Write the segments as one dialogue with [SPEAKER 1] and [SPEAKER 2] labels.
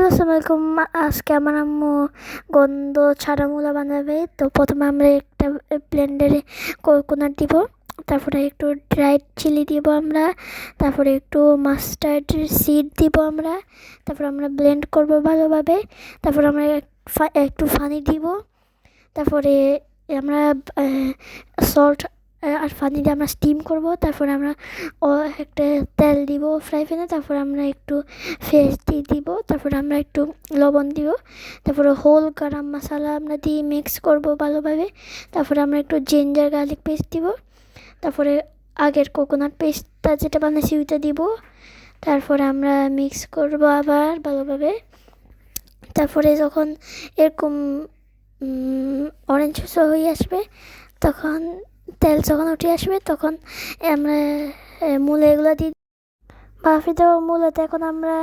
[SPEAKER 1] Hello আসসালামাইকুম আজকে আমার আম্মু গন্ধ ছাড়া মূলা বানাবে। তো প্রথমে আমরা একটা ব্লেন্ডারে কোকোনাট দিব, তারপরে একটু ড্রাইড চিলি দিব আমরা, তারপরে একটু মাস্টার্ড সিড দিব আমরা, তারপর আমরা ব্লেন্ড করব ভালোভাবে, তারপর আমরা একটু ফানি দিব, তারপরে আমরা সল্ট আর পানি দিয়ে আমরা স্টিম করব, তারপরে আমরা, ও, একটা তেল দিব ফ্রাই প্যানে তারপর আমরা একটু ফেস দিয়ে দিব, তারপরে আমরা একটু লবণ দিব, তারপরে হোল গরম মশলা আমরা দিয়ে মিক্স করব ভালোভাবে, তারপরে আমরা একটু জিঞ্জার গার্লিক পেস্ট দিব, তারপরে আগের কোকোনাট পেস্টটা যেটা বানিয়েছি ওইটা দিব, তারপরে আমরা মিক্স করব আবার ভালোভাবে, তারপরে যখন এরকম অরেঞ্জ হয়ে আসবে, তখন তেল যখন উঠে আসবে তখন আমরা মূলা এগুলো দিই বাফি দেওয়া মূলাতে এখন আমরা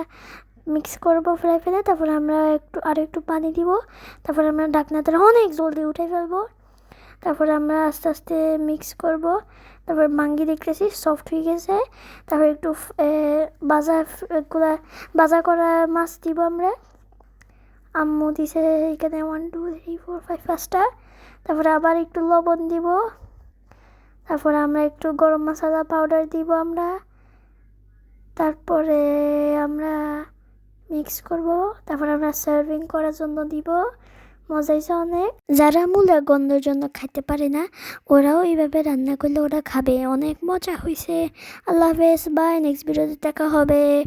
[SPEAKER 1] মিক্স করব ফ্রাই প্যানে তারপর আমরা একটু আর একটু পানি দিব। তারপর আমরা ঢাকনাতে অনেক জলদি উঠে ফেলব। তারপরে আমরা আস্তে আস্তে মিক্স করব। তারপর মাঙ্গি দেখতেছি সফট হয়ে গেছে। তারপর একটু এ, বাজা গুলা বাজা করা মাছ দিব আমরা। আম্মু দিছে এখানে one two three four five পাঁচটা। তারপরে আবার একটু লবণ দিব। তারপরে আমরা একটু গরম মশলা পাউডার দিব আমরা। তারপরে আমরা মিক্স করব। তারপর আমরা সার্ভিং করার জন্য দিব। মজা হয়েছে অনেক। যারা মূলা গন্ধের জন্য খাইতে পারে না, ওরাও এইভাবে রান্না করলে ওরা খাবে। অনেক মজা হয়েছে। আল্লাহ হাফেজ। বাই নেক্সট ভিডিওতে দেখা হবে।